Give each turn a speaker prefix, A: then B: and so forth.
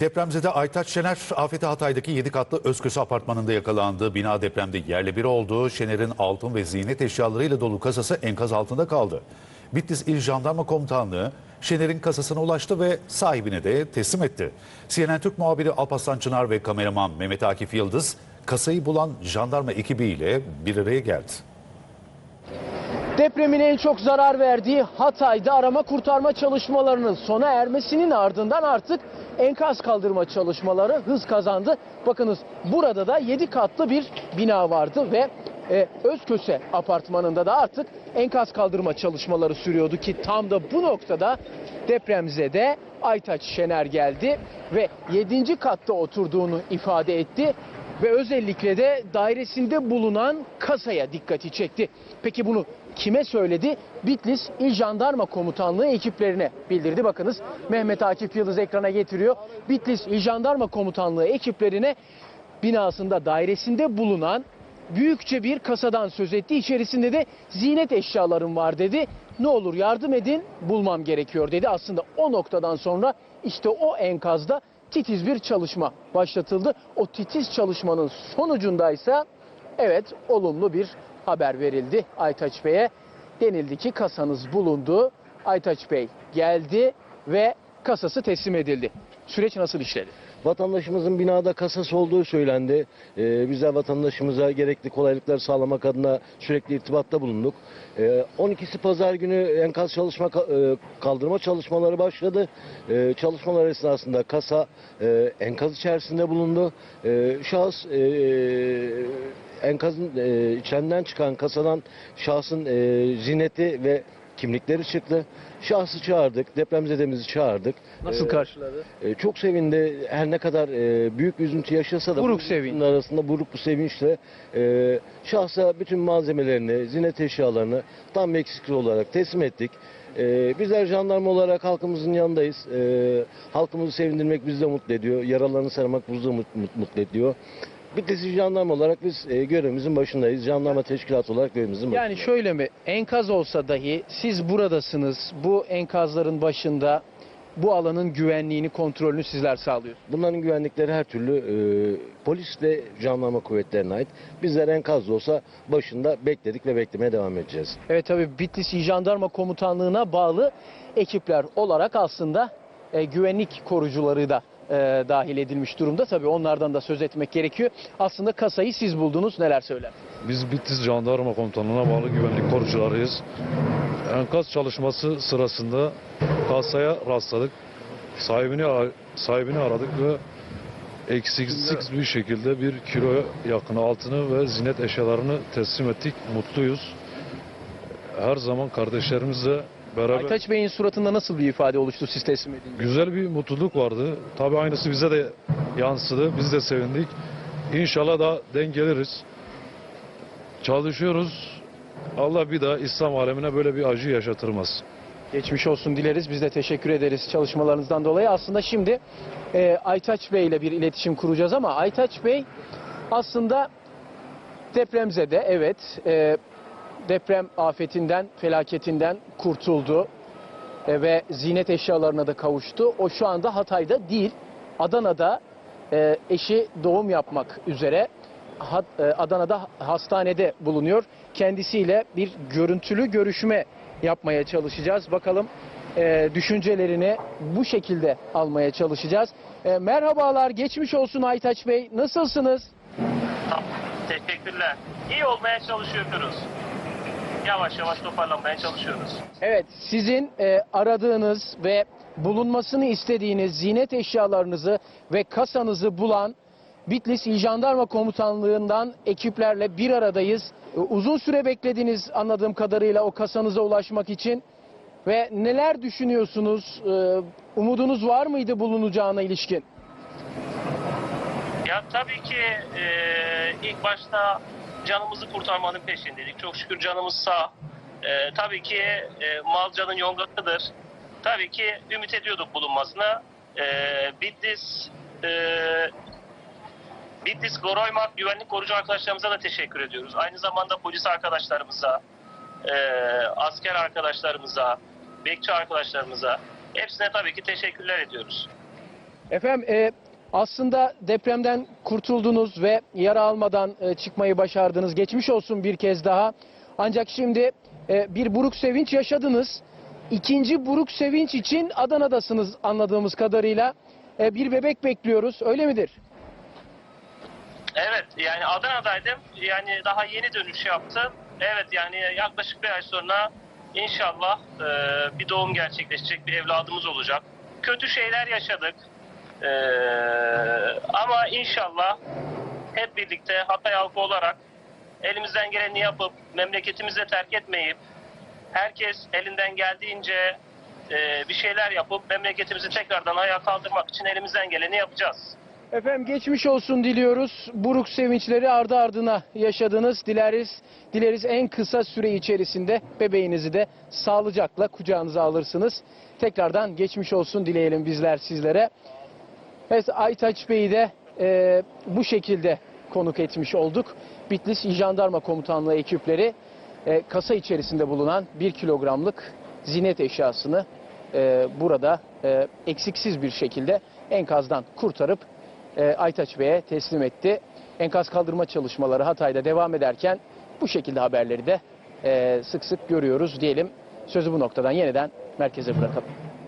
A: Depremzede Aytaç Şener, afeti Hatay'daki 7 katlı Özköse apartmanında yakalandı. Bina depremde yerle bir oldu. Şener'in altın ve ziynet eşyalarıyla dolu kasası enkaz altında kaldı. Bitlis İl Jandarma Komutanlığı Şener'in kasasına ulaştı ve sahibine de teslim etti. CNN Türk muhabiri Alparslan Çınar ve kameraman Mehmet Akif Yıldız kasayı bulan jandarma ekibiyle bir araya geldi.
B: Depremin en çok zarar verdiği Hatay'da arama kurtarma çalışmalarının sona ermesinin ardından artık enkaz kaldırma çalışmaları hız kazandı. Bakınız burada da 7 katlı bir bina vardı ve e, Özköse apartmanında da artık enkaz kaldırma çalışmaları sürüyordu ki tam da bu noktada depremzede Aytaç Şener geldi ve 7. katta oturduğunu ifade etti ve özellikle de dairesinde bulunan kasaya dikkati çekti. Peki bunu kime söyledi? Bitlis İl Jandarma Komutanlığı ekiplerine bildirdi. Bakınız Mehmet Akif Yıldız ekrana getiriyor. Bitlis İl Jandarma Komutanlığı ekiplerine binasında dairesinde bulunan büyükçe bir kasadan söz etti. İçerisinde de ziynet eşyalarım var dedi. Ne olur yardım edin bulmam gerekiyor dedi. Aslında o noktadan sonra işte o enkazda titiz bir çalışma başlatıldı. O titiz çalışmanın sonucundaysa evet olumlu bir haber verildi Aytaç Bey'e. Denildi ki kasanız bulundu. Aytaç Bey geldi ve kasası teslim edildi. Süreç nasıl işledi?
C: Vatandaşımızın binada kasası olduğu söylendi. Ee, biz de vatandaşımıza gerekli kolaylıklar sağlamak adına sürekli irtibatta bulunduk. Ee, 12'si pazar günü enkaz çalışma e, kaldırma çalışmaları başladı. Ee, çalışmalar esnasında kasa e, enkaz içerisinde bulundu. Ee, şahıs e, enkazın e, içinden çıkan kasadan şahsın e, zineti ve kimlikleri çıktı. Şahsı çağırdık, depremzedemizi çağırdık.
B: Nasıl
C: Ee,
B: karşıladı?
C: e, çok sevindi. Her ne kadar e, büyük bir üzüntü yaşasa da
B: Buruk
C: bu üzüntünün arasında buruk bir sevinçle e, şahsa bütün malzemelerini, zinet eşyalarını tam eksiksiz olarak teslim ettik. E, bizler jandarma olarak halkımızın yanındayız. E, halkımızı sevindirmek bizi de mutlu ediyor. Yaralarını sarmak bizi de mut- mut- mutlu ediyor. Bitlis jandarma olarak biz e, görevimizin başındayız. Jandarma teşkilatı olarak görevimizin
B: Yani
C: başındayız.
B: şöyle mi? Enkaz olsa dahi siz buradasınız. Bu enkazların başında bu alanın güvenliğini, kontrolünü sizler sağlıyorsunuz.
C: Bunların güvenlikleri her türlü e, polis ve jandarma kuvvetlerine ait. Bizler enkaz da olsa başında bekledik ve beklemeye devam edeceğiz.
B: Evet tabii Bitlis İl Jandarma Komutanlığı'na bağlı ekipler olarak aslında e, güvenlik korucuları da e, dahil edilmiş durumda. Tabii onlardan da söz etmek gerekiyor. Aslında kasayı siz buldunuz. Neler söyler?
D: Biz Bitlis Jandarma Komutanlığı'na bağlı güvenlik korucularıyız. Enkaz çalışması sırasında kasaya rastladık. Sahibini sahibini aradık ve eksiksiz bir şekilde bir kilo yakın altını ve zinet eşyalarını teslim ettik. Mutluyuz. Her zaman kardeşlerimizle beraber
B: Aytaç Bey'in suratında nasıl bir ifade oluştu siz teslim edince?
D: güzel bir mutluluk vardı. Tabii aynısı bize de yansıdı. Biz de sevindik. İnşallah da dengeleriz. Çalışıyoruz. Allah bir daha İslam alemine böyle bir acı yaşatırmaz.
B: Geçmiş olsun dileriz. Biz de teşekkür ederiz çalışmalarınızdan dolayı. Aslında şimdi e, Aytaç Bey ile bir iletişim kuracağız ama Aytaç Bey aslında depremzede evet e, deprem afetinden, felaketinden kurtuldu e, ve zinet eşyalarına da kavuştu. O şu anda Hatay'da değil, Adana'da e, eşi doğum yapmak üzere e, Adana'da hastanede bulunuyor. Kendisiyle bir görüntülü görüşme yapmaya çalışacağız. Bakalım düşüncelerini bu şekilde almaya çalışacağız. Merhabalar, geçmiş olsun Aytaç Bey. Nasılsınız?
E: Teşekkürler. İyi olmaya çalışıyoruz. Yavaş yavaş toparlanmaya çalışıyoruz.
B: Evet, sizin e, aradığınız ve bulunmasını istediğiniz zinet eşyalarınızı ve kasanızı bulan Bitlis İl Jandarma Komutanlığı'ndan ekiplerle bir aradayız. E, uzun süre beklediniz anladığım kadarıyla o kasanıza ulaşmak için. Ve neler düşünüyorsunuz? E, umudunuz var mıydı bulunacağına ilişkin?
E: Ya tabii ki e, ilk başta canımızı kurtarmanın peşindeydik. Çok şükür canımız sağ. E, tabii ki e, mal canın yongasıdır. Tabii ki ümit ediyorduk bulunmasına. E, Bitlis e, Bitlis Goroymak güvenlik korucu arkadaşlarımıza da teşekkür ediyoruz. Aynı zamanda polis arkadaşlarımıza, e, asker arkadaşlarımıza, bekçi arkadaşlarımıza hepsine tabii ki teşekkürler ediyoruz.
B: Efendim e, aslında depremden kurtuldunuz ve yara almadan e, çıkmayı başardınız. Geçmiş olsun bir kez daha. Ancak şimdi e, bir buruk sevinç yaşadınız. İkinci buruk sevinç için Adana'dasınız anladığımız kadarıyla. E, bir bebek bekliyoruz öyle midir?
E: Evet yani Adana'daydım. Yani daha yeni dönüş yaptım. Evet yani yaklaşık bir ay sonra inşallah bir doğum gerçekleşecek bir evladımız olacak. Kötü şeyler yaşadık. E, ama inşallah hep birlikte Hatay halkı olarak elimizden geleni yapıp memleketimizi terk etmeyip herkes elinden geldiğince e, bir şeyler yapıp memleketimizi tekrardan ayağa kaldırmak için elimizden geleni yapacağız.
B: Efendim geçmiş olsun diliyoruz. Buruk sevinçleri ardı ardına yaşadınız. Dileriz, dileriz en kısa süre içerisinde bebeğinizi de sağlıcakla kucağınıza alırsınız. Tekrardan geçmiş olsun dileyelim bizler sizlere. Evet Aytaç Bey'i de e, bu şekilde konuk etmiş olduk. Bitlis İl Jandarma Komutanlığı ekipleri e, kasa içerisinde bulunan 1 kilogramlık zinet eşyasını e, burada e, eksiksiz bir şekilde enkazdan kurtarıp e, Aytaç Bey'e teslim etti. Enkaz kaldırma çalışmaları Hatay'da devam ederken bu şekilde haberleri de e, sık sık görüyoruz diyelim. Sözü bu noktadan yeniden merkeze bırakalım.